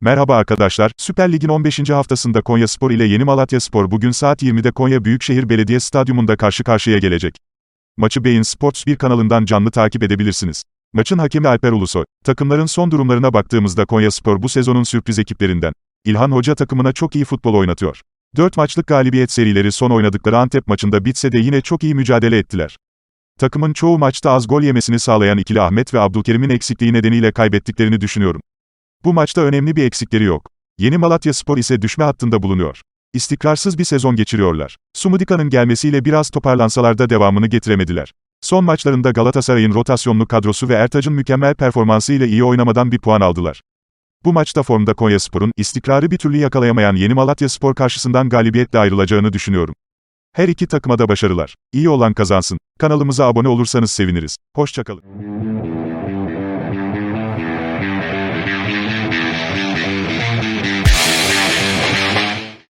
Merhaba arkadaşlar, Süper Lig'in 15. haftasında Konyaspor ile Yeni Malatyaspor bugün saat 20'de Konya Büyükşehir Belediye Stadyumunda karşı karşıya gelecek. Maçı Beyin Sports 1 kanalından canlı takip edebilirsiniz. Maçın hakemi Alper Ulusoy. Takımların son durumlarına baktığımızda Konyaspor bu sezonun sürpriz ekiplerinden. İlhan Hoca takımına çok iyi futbol oynatıyor. 4 maçlık galibiyet serileri son oynadıkları Antep maçında bitse de yine çok iyi mücadele ettiler. Takımın çoğu maçta az gol yemesini sağlayan ikili Ahmet ve Abdülkerim'in eksikliği nedeniyle kaybettiklerini düşünüyorum. Bu maçta önemli bir eksikleri yok. Yeni Malatya Spor ise düşme hattında bulunuyor. İstikrarsız bir sezon geçiriyorlar. Sumudika'nın gelmesiyle biraz toparlansalar da devamını getiremediler. Son maçlarında Galatasaray'ın rotasyonlu kadrosu ve Ertaç'ın mükemmel performansı ile iyi oynamadan bir puan aldılar. Bu maçta formda Konyaspor'un istikrarı bir türlü yakalayamayan Yeni Malatya Spor karşısından galibiyetle ayrılacağını düşünüyorum. Her iki takıma da başarılar. İyi olan kazansın. Kanalımıza abone olursanız seviniriz. Hoşçakalın.